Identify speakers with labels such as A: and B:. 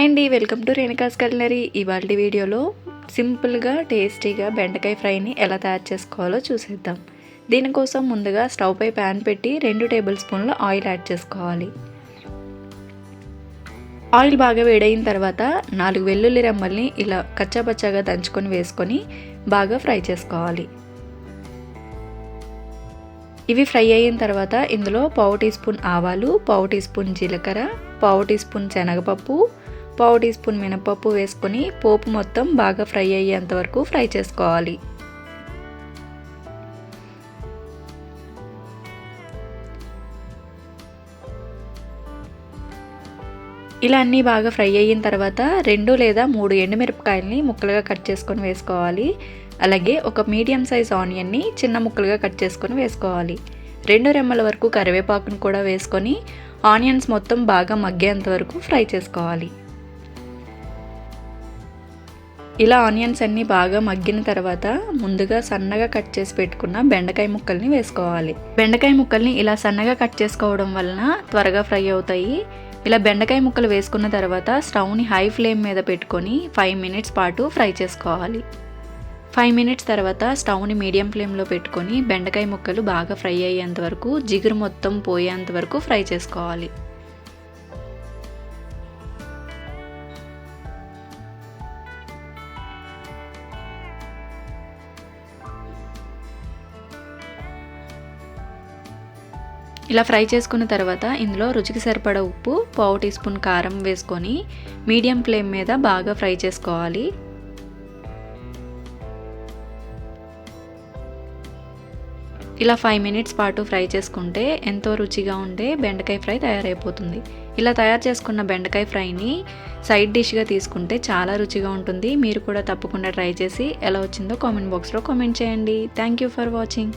A: Hi అండి welcome to Renuka's culinary ఇవాళ వీడియోలో సింపుల్గా టేస్టీగా బెండకాయ ఫ్రైని ఎలా తయారు చేసుకోవాలో చూసేద్దాం. దీనికోసం ముందుగా స్టవ్ పై ప్యాన్ పెట్టి రెండు టేబుల్ స్పూన్ల ఆయిల్ యాడ్ చేసుకోవాలి. ఆయిల్ బాగా వేడైన తర్వాత నాలుగు వెల్లుల్లి రెమ్మల్ని ఇలా కచ్చాపచ్చాగా దంచుకొని వేసుకొని బాగా ఫ్రై చేసుకోవాలి. ఇవి ఫ్రై అయిన తర్వాత ఇందులో పావు టీ స్పూన్ ఆవాలు పావు టీ స్పూన్ జీలకర్ర పావు టీ స్పూన్ శనగపప్పు పావు టీ స్పూన్ మినపప్పు వేసుకొని పోపు మొత్తం బాగా ఫ్రై అయ్యేంత వరకు ఫ్రై చేసుకోవాలి. ఇలా అన్నీ బాగా ఫ్రై అయిన తర్వాత రెండు లేదా మూడు ఎండుమిరపకాయలని ముక్కలుగా కట్ చేసుకొని వేసుకోవాలి. అలాగే ఒక మీడియం సైజ్ ఆనియన్ని చిన్న ముక్కలుగా కట్ చేసుకొని వేసుకోవాలి. రెండు రెమ్మల వరకు కరివేపాకును కూడా వేసుకొని ఆనియన్స్ మొత్తం బాగా మగ్గేంత వరకు ఫ్రై చేసుకోవాలి. ఇలా ఆనియన్స్ అన్నీ బాగా మగ్గిన తర్వాత ముందుగా సన్నగా కట్ చేసి పెట్టుకున్న బెండకాయ ముక్కల్ని వేసుకోవాలి. బెండకాయ ముక్కల్ని ఇలా సన్నగా కట్ చేసుకోవడం వలన త్వరగా ఫ్రై అవుతాయి. ఇలా బెండకాయ ముక్కలు వేసుకున్న తర్వాత స్టవ్ని హై ఫ్లేమ్ మీద పెట్టుకొని ఫైవ్ మినిట్స్ పాటు ఫ్రై చేసుకోవాలి. ఫైవ్ మినిట్స్ తర్వాత స్టవ్ని మీడియం ఫ్లేమ్లో పెట్టుకొని బెండకాయ ముక్కలు బాగా ఫ్రై అయ్యేంత వరకు జిగురు మొత్తం పోయేంత వరకు ఫ్రై చేసుకోవాలి. ఇలా ఫ్రై చేసుకున్న తర్వాత ఇందులో రుచికి సరిపడ ఉప్పు పావు టీ స్పూన్ కారం వేసుకొని మీడియం ఫ్లేమ్ మీద బాగా ఫ్రై చేసుకోవాలి. ఇలా ఫైవ్ మినిట్స్ పాటు ఫ్రై చేసుకుంటే ఎంతో రుచిగా ఉండే బెండకాయ ఫ్రై తయారైపోతుంది. ఇలా తయారు చేసుకున్న బెండకాయ ఫ్రైని సైడ్ డిష్గా తీసుకుంటే చాలా రుచిగా ఉంటుంది. మీరు కూడా తప్పకుండా ట్రై చేసి ఎలా వచ్చిందో కామెంట్ బాక్స్లో కామెంట్ చేయండి. Thank you for watching.